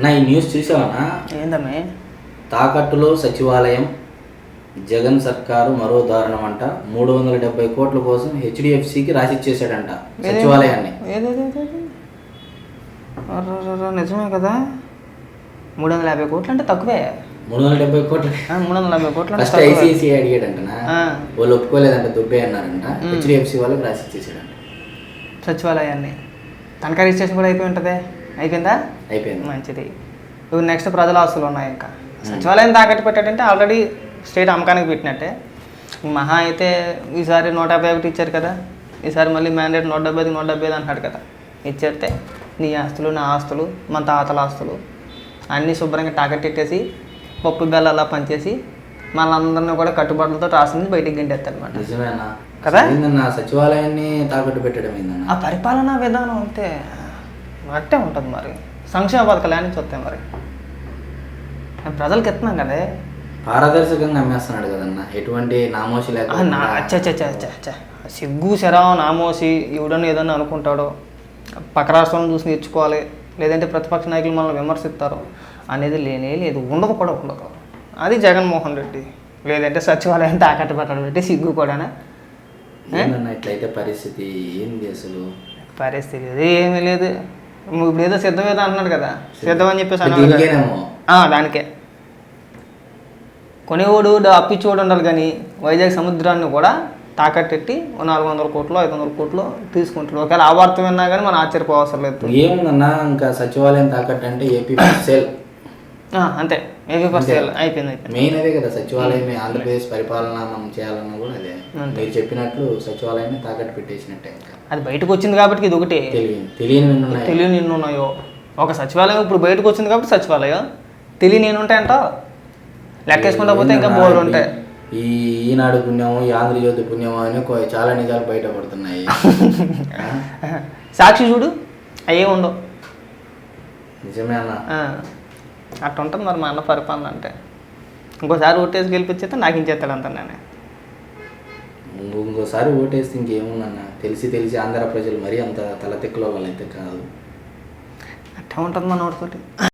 నా ఈ న్యూస్ చూసావనా? ఏందమ్మే? తాకట్టులో సచివాలయం జగన్ సర్కారు మరో దారుణం అంట. మూడు వందల డెబ్బై కోట్ల కోసం హెచ్డిఎఫ్సికి రాసిచ్చేసాడంట సచివాలయాన్ని. నిజమే కదా? మూడు వందల యాభై కోట్లు అంటే తక్కువే. మూడు వందల డెబ్బై కోట్లు మూడు వందల యాభై కోట్లు ఫస్ట్ అడిగాడంటనా? ఆ. వాళ్ళు ఒప్పుకోలేదంట దుబ్బే అన్నారంట. హెచ్డిఎఫ్సి వాళ్ళకి రాసిచ్చేసాడంట సచివాలయాన్ని. తనఖా రిజిస్ట్రేషన్ కూడా అయిపోయి ఉంటుంది. అయిపోయిందా? అయిపోయింది. మంచిది. ఇప్పుడు నెక్స్ట్ ప్రజల ఆస్తులు ఉన్నాయి ఇంకా. సచివాలయం తాకట్టు పెట్టాడంటే ఆల్రెడీ స్టేట్ అమ్మకానికి పెట్టినట్టే. మహా అయితే ఈసారి నూట యాభై ఒకటి ఇచ్చారు కదా. ఈసారి మళ్ళీ మ్యాండేట్ నూట డెబ్బై ఐదు నూట డెబ్బై ఐదు అంటున్నాడు కదా. ఇచ్చేస్తే నీ ఆస్తులు నా ఆస్తులు మన తాతల ఆస్తులు అన్నీ శుభ్రంగా తాకట్టెట్టేసి పప్పు బెల్ల అలా పనిచేసి మనందరినీ కూడా కట్టుబాట్లతో రాసింది బయటికి గంటేస్తాడు అనమాట నిజమేనా? కదా? సచివాలయాన్ని తాకట్టు పెట్టడం ఆ పరిపాలనా విధానం అంతే. అట్టే ఉంటుంది మరి. సంక్షేమ పథకాలు అని చూస్తాయి మరి? ప్రజలకి ఎత్తున్నాం కదే. పారదర్శకంగా అమ్మేస్తున్నాడు కదన్నా. ఎటువంటి నామోషి లేకుండా అచ్చ. సిగ్గు శరం నామోసి ఎవడన్నా ఏదన్నా అనుకుంటాడో పక్క రాష్ట్రం చూసి నేర్చుకోవాలి. లేదంటే ప్రతిపక్ష నాయకులు మనల్ని విమర్శిస్తారు. అనేది లేనే లేదు. ఉండదు కూడా ఉండదు. అది జగన్మోహన్ రెడ్డి. లేదంటే సచివాలయం తాకట్టు పెట్టడం పెట్టి సిగ్గు కూడానా? ఏందన్నా ఇట్లయితే పరిస్థితి ఏంది అసలు? పరిస్థితి లేదు ఏమీ లేదు. ఇప్పుడు ఏదో సిద్ధం ఏదో అంటున్నాడు కదా. సిద్ధం. అని చెప్పేసి అన్నాడు దానికే. కొనేవాడు అప్పిచ్చేవాడు ఉండాలి కానీ వైజాగ్ సముద్రాన్ని కూడా తాకట్టెట్టి నాలుగు వందల కోట్లు ఐదు వందల కోట్లు తీసుకుంటాడు. ఒకవేళ ఆ వార్త విన్నా కానీ మనం ఆశ్చర్యపోవసరం లేదు. ఏముందన్నా ఇంకా సచివాలయం తాకట్టు అంటే ఏపీ సేల్ ఆ, అంతే. మేబీ ఫస్ట్ అయిపోయింది అయిపోయింది. మెయిన్ అదే కదా సచివాలయం ఆంధ్రప్రదేశ్ పరిపాలన మనం చేయాలన్నా కూడా అదే. మీరు చెప్పినట్లు సచివాలయాన్ని తాకట్టు పెట్టేసినట్టే ఇంకా. అది బయటకు వచ్చింది కాబట్టి ఇది ఒకటి. తెలియని తెలియని ఉన్నాయి. ఒక సచివాలయం ఇప్పుడు బయటకు వచ్చింది కాబట్టి సచివాలయం. తెలియని ఎన్ని ఉంటాయంటావు లెక్కేసుకుంటా పోతే ఇంకా బోర్డు ఉంటాయి. ఈ ఈనాడు పుణ్యము ఈ ఆంధ్రజ్యోతి పుణ్యము అని చాలా నిజాలు బయటపడుతున్నాయి? సాక్షి చూడు అయ్యే ఉండవు. నిజమే అన్న. ఆ, అట్ట ఉంటుంది మరి మా అన్న పరిపాలన అంటే. ఇంకోసారి ఓటేసి గెలిపించేస్తే నాకు ఇంచేస్తాడు అంత నేను. ఇంకో- ఇంకోసారి ఓటేస్తే ఇంకేముందన్న తెలిసి తెలిసి ఆంధ్ర ప్రజలు మరీ అంత తలతిక్కలో వాళ్ళైతే కాదు. అట్టే ఉంటుంది మన ఓటుతోటి